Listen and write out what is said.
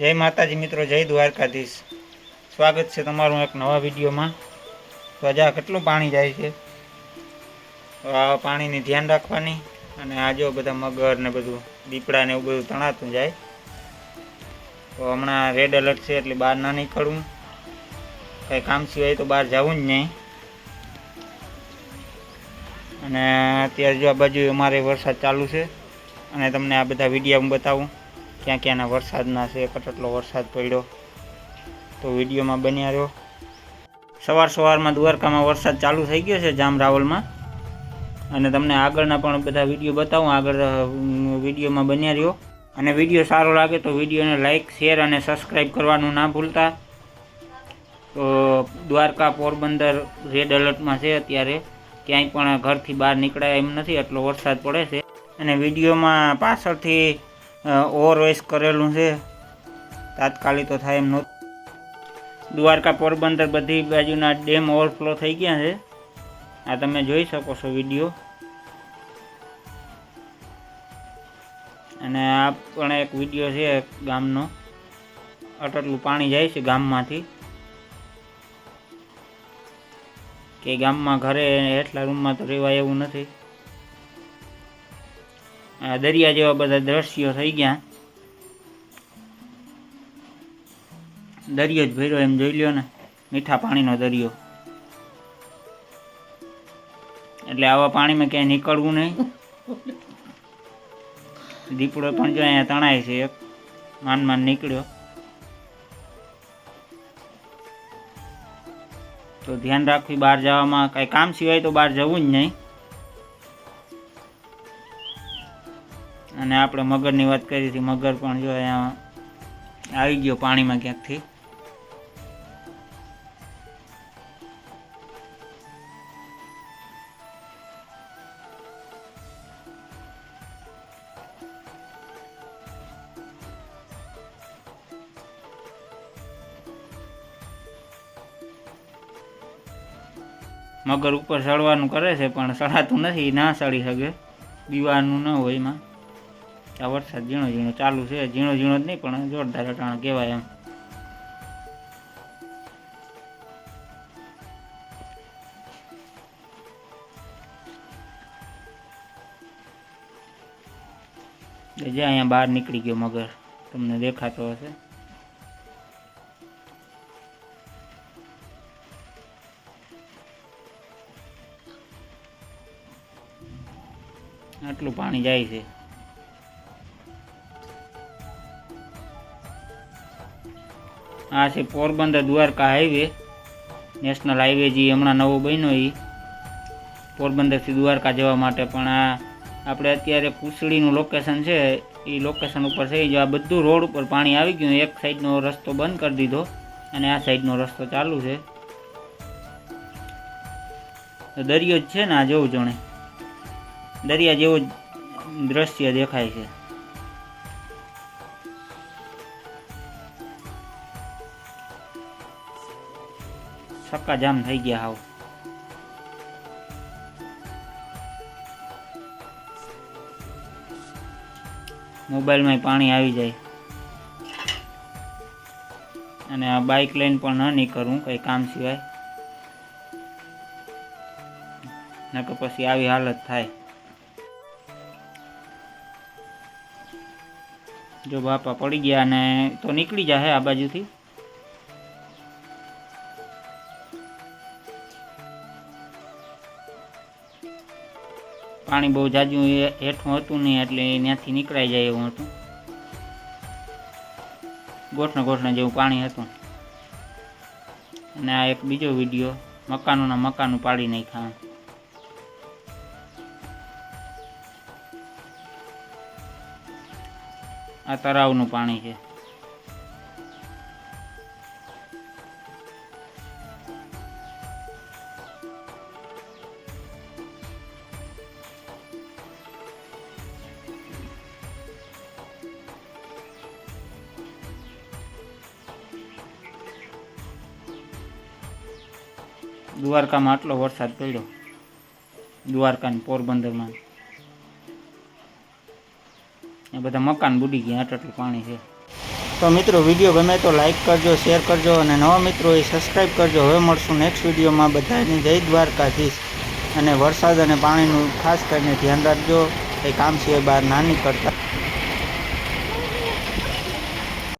જય માતાજી મિત્રો, જય દ્વારકાધીશ. સ્વાગત છે તમારું એક નવા વિડીયોમાં. તો આજે કેટલું પાણી જાય છે? આ પાણીની ધ્યાન રાખવાની અને આ જો બધા મગર ને બધું દીપડા ને એવું બધું તણાતું જાય, તો હમણાં રેડ એલર્ટ છે એટલે બહાર ના નીકળવું. કંઈ કામ સિવાય તો બહાર જવું જ નહીં. અને અત્યારે જો આ બાજુ અમારે વરસાદ ચાલુ છે, અને તમને આ બધા વીડિયો હું બતાવું. ક્યાં ક્યાંના વરસાદના છે કેટલો વરસાદ પડ્યો તો વિડીયોમાં બન્યા રહ્યો સવાર સવારમાં દ્વારકામાં વરસાદ ચાલુ થઈ ગયો છે જામ રાવલમાં. અને તમને આગળના પણ બધા વીડિયો બતાવું, આગળ વિડીયોમાં બન્યા રહ્યો. અને વીડિયો સારો લાગે તો વિડીયોને લાઇક શેર અને સબસ્ક્રાઈબ કરવાનું ના ભૂલતા. તો દ્વારકા પોરબંદર રેડ એલર્ટમાં છે અત્યારે. ક્યાંય પણ ઘરથી બહાર નીકળાય એમ નથી એટલો વરસાદ પડે છે. અને વિડીયોમાં પાછળથી ઓવરવેસ કરેલું છે. તાત્કાલિક તો થાય એમ નહોતું. દ્વારકા પોરબંદર બધી બાજુના ડેમ ઓવરફ્લો થઈ ગયા છે. આ તમે જોઈ શકો છો વીડિયો. અને આ પણ એક વીડિયો છે ગામનો. અટલું પાણી જાય છે ગામમાંથી. કે ગામમાં ઘરે એટલા રૂમમાં તો રહેવાય એવું નથી. દરિયા જેવા બધા દ્રશ્યો થઈ ગયા. દરિયો જ ભર્યો એમ જોઈ લ્યો ને, મીઠા પાણીનો દરિયો. એટલે આવા પાણીમાં ક્યાંય નીકળવું નહીં. દીપડો પણ જો અહીંયા તણાય છે, એક માન માન નીકળ્યો. તો ધ્યાન રાખવી, બહાર જવામાં કાંઈ કામ સિવાય તો બહાર જવું જ નહીં. અને આપણે મગરની વાત કરી હતી, મગર પણ જો અહીંયા આવી ગયો પાણીમાં ક્યાંકથી. મગર ઉપર ચડવાનું કરે છે, પણ સળાતું નથી, ના ચડી શકે. દીવાનું ન હોય એમાં. આ વરસાદ ઝીણો ઝીણો ચાલુ છે. ઝીણો ઝીણો જ નહીં, પણ જોરદાર અટાણ કહેવાય એમ. જે અહીંયા બહાર નીકળી ગયો મગર, તમને દેખાતો હશે. આટલું પાણી જાય છે. આ છે Porbandar Dwarka highway national highway જે હમણાં નવો બન્યો એ પોરબંદરથી દ્વારકા જવા માટે પણ આ આપણે અત્યારે કુસળીનું લોકેશન છે એ લોકેશન ઉપર છે જો આ બધું રોડ ઉપર પાણી આવી ગયું, એક સાઈડનો રસ્તો બંધ કરી દીધો અને આ સાઈડનો રસ્તો ચાલુ છે. દરિયો જ છે ને આ જોવું જણે. દરિયા જેવું દ્રશ્ય દેખાય છે. સક્કા જામ થઈ ગયા હાવ. મોબાઈલમાં પાણી આવી જાય. અને આ બાઇક લઈને પણ ન નીકળવું કંઈ કામ સિવાય. નકર પછી આવી હાલત થાય. જો બાપા પડી ગયા અને તો નીકળી જાય આ બાજુથી. પાણી બહુ જાજુ હેઠું હતું નહીં, એટલે ત્યાંથી નીકળાઈ જાય એવું હતું. ગોઠને ગોઠને જેવું પાણી હતું. અને આ એક બીજો વીડિયો, મકાનોના મકાનો પાડી નાખ્યા. આ તળાવનું પાણી છે. દ્વારકામાં આટલો વરસાદ પડ્યો. દ્વારકા ને પોરબંદરમાં. એ બધા મકાન બુડી ગયા, આટલું પાણી છે. તો મિત્રો, વીડિયો ગમે તો લાઈક કરજો શેર કરજો, અને નવા મિત્રો એ સબસ્ક્રાઈબ કરજો. હવે મળશું નેક્સ્ટ વિડીયોમાં બધાની જય દ્વારકાધીશ. અને વરસાદ અને પાણીનું ખાસ કરીને ધ્યાન રાખજો. એ કામ સિવાય બહાર ના નીકળતા.